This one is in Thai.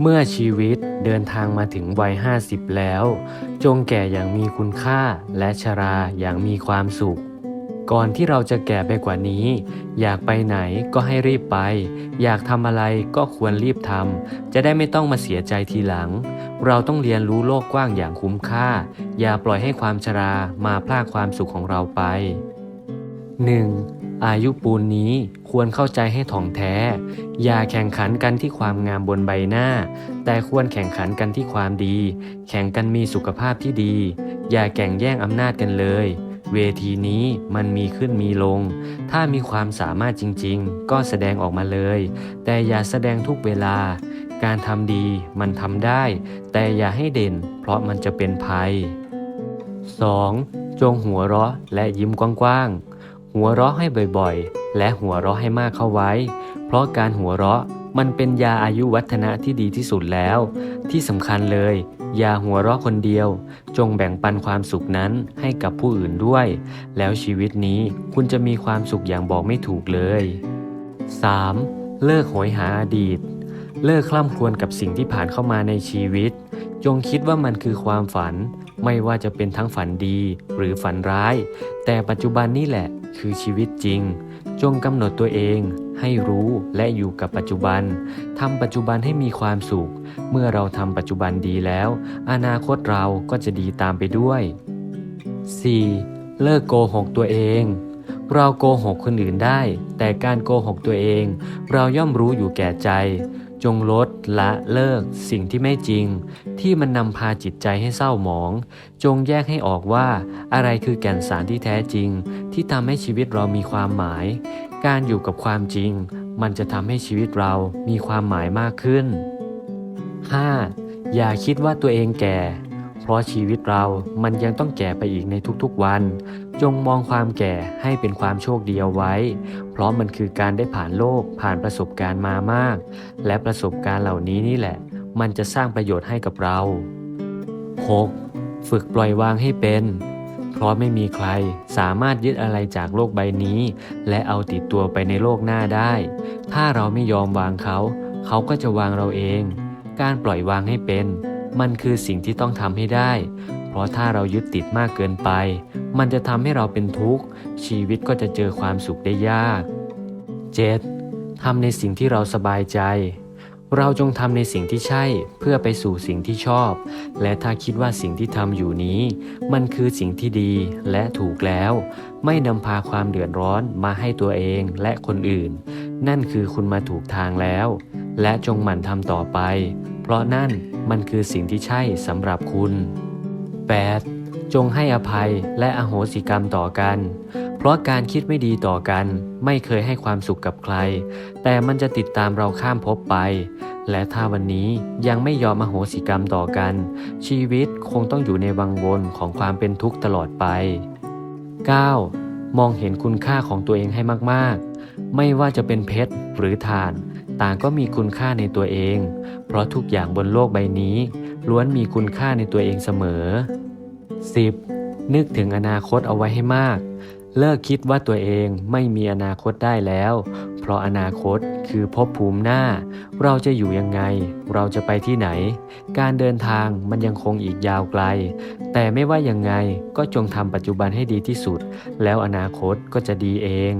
เมื่อชีวิตเดินทางมาถึงวัยห้าสิบแล้ว จงแก่อย่างมีคุณค่าและชราอย่างมีความสุข ก่อนที่เราจะแก่ไปกว่านี้ อยากไปไหนก็ให้รีบไป อยากทำอะไรก็ควรรีบทำจะได้ไม่ต้องมาเสียใจทีหลัง เราต้องเรียนรู้โลกกว้างอย่างคุ้มค่า อย่าปล่อยให้ความชรามาพลากความสุขของเราไป 1. อายุปูนนี้ควรเข้าใจให้ถ่องแท้ อย่าแข่งขันกันที่ความงามบนใบหน้า แต่ควรแข่งขันกันที่ความดี แข่งกันมีสุขภาพที่ดี อย่าแข่งแย่งอำนาจกันเลย เวทีนี้มันมีขึ้นมีลง ถ้ามีความสามารถจริงๆ ก็แสดงออกมาเลย แต่อย่าแสดงทุกเวลา การทำดีมันทำได้ แต่อย่าให้เด่น เพราะมันจะเป็นภัย 2. จงหัวเราะและยิ้มกว้างๆ หัวเราะให้บ่อยๆ และหัวเราะให้มากเข้าไว้ เพราะการหัวเราะมันเป็นยาอายุวัฒนะที่ดีที่สุดแล้ว ที่สำคัญเลย อย่าหัวเราะคนเดียว จงแบ่งปันความสุขนั้นให้กับผู้อื่นด้วย แล้วชีวิตนี้คุณจะมีความสุขอย่างบอกไม่ถูกเลย 3. เลิกโหยหาอดีต เลิกคล่ำครวญกับสิ่งที่ผ่านเข้ามาในชีวิต จงคิดว่ามันคือความฝัน ไม่ว่าจะเป็นทั้งฝันดีหรือฝันร้าย แต่ปัจจุบันนี่แหละคือชีวิตจริง จงกำหนดตัวเองให้รู้และอยู่กับปัจจุบันทำปัจจุบันให้มีความสุข เมื่อเราทำปัจจุบันดีแล้ว อนาคตเราก็จะดีตามไปด้วย 4. เลิกโกหกตัวเองเราโกหกคนอื่นได้ แต่การโกหกตัวเอง เราย่อมรู้อยู่แก่ใจ จงลดละเลิกสิ่งที่ไม่จริง ที่มันนำพาจิตใจให้เศร้าหมอง จงแยกให้ออกว่า อะไรคือแก่นสารที่แท้จริง ที่ทำให้ชีวิตเรามีความหมาย การอยู่กับความจริง มันจะทำให้ชีวิตเรามีความหมายมากขึ้น 5. อย่าคิดว่าตัวเองแก่ เพราะชีวิตเรามันยังต้องแก่ไปอีกในทุกๆวัน จงมองความแก่ให้เป็นความโชคดีเอาไว้ เพราะมันคือการได้ผ่านโลกผ่านประสบการณ์มามาก และประสบการณ์เหล่านี้นี่แหละ มันจะสร้างประโยชน์ให้กับเรา 6. ฝึกปล่อยวางให้เป็น เพราะไม่มีใครสามารถยึดอะไรจากโลกใบนี้ และเอาติดตัวไปในโลกหน้าได้ ถ้าเราไม่ยอมวางเขา เขาก็จะวางเราเอง การปล่อยวางให้เป็น มันคือสิ่งที่ต้องทำให้ได้ เพราะถ้าเรายึดติดมากเกินไป มันจะทำให้เราเป็นทุกข์ ชีวิตก็จะเจอความสุขได้ยาก 7. ทำในสิ่งที่เราสบายใจ เราจงทำในสิ่งที่ใช่เพื่อไปสู่สิ่งที่ชอบ และถ้าคิดว่าสิ่งที่ทำอยู่นี้ มันคือสิ่งที่ดีและถูกแล้ว ไม่นำพาความเดือดร้อนมาให้ตัวเองและคนอื่น นั่นคือคุณมาถูกทางแล้ว และจงหมั่นทำต่อไป เพราะนั่นมันคือสิ่งที่ใช่สำหรับคุณ 8. จงให้อภัยและอโหสิกรรมต่อกัน เพราะการคิดไม่ดีต่อกัน ไม่เคยให้ความสุขกับใคร แต่มันจะติดตามเราข้ามภพไป และถ้าวันนี้ยังไม่ยอมอโหสิกรรมต่อกัน ชีวิตคงต้องอยู่ในวังวนของความเป็นทุกข์ตลอดไป 9. มองเห็นคุณค่าของตัวเองให้มากๆ ไม่ว่าจะเป็นเพชรหรือฐาน ต่างก็มีคุณค่าในตัวเอง เพราะทุกอย่างบนโลกใบนี้ ล้วนมีคุณค่าในตัวเองเสมอ 10. นึกถึงอนาคตเอาไว้ให้มาก เลิกคิดว่าตัวเองไม่มีอนาคตได้แล้ว เพราะอนาคตคือภพภูมิหน้า เราจะอยู่ยังไง เราจะไปที่ไหน การเดินทางมันยังคงอีกยาวไกล แต่ไม่ว่ายังไงก็จงทำปัจจุบันให้ดีที่สุด แล้วอนาคตก็จะดีเอง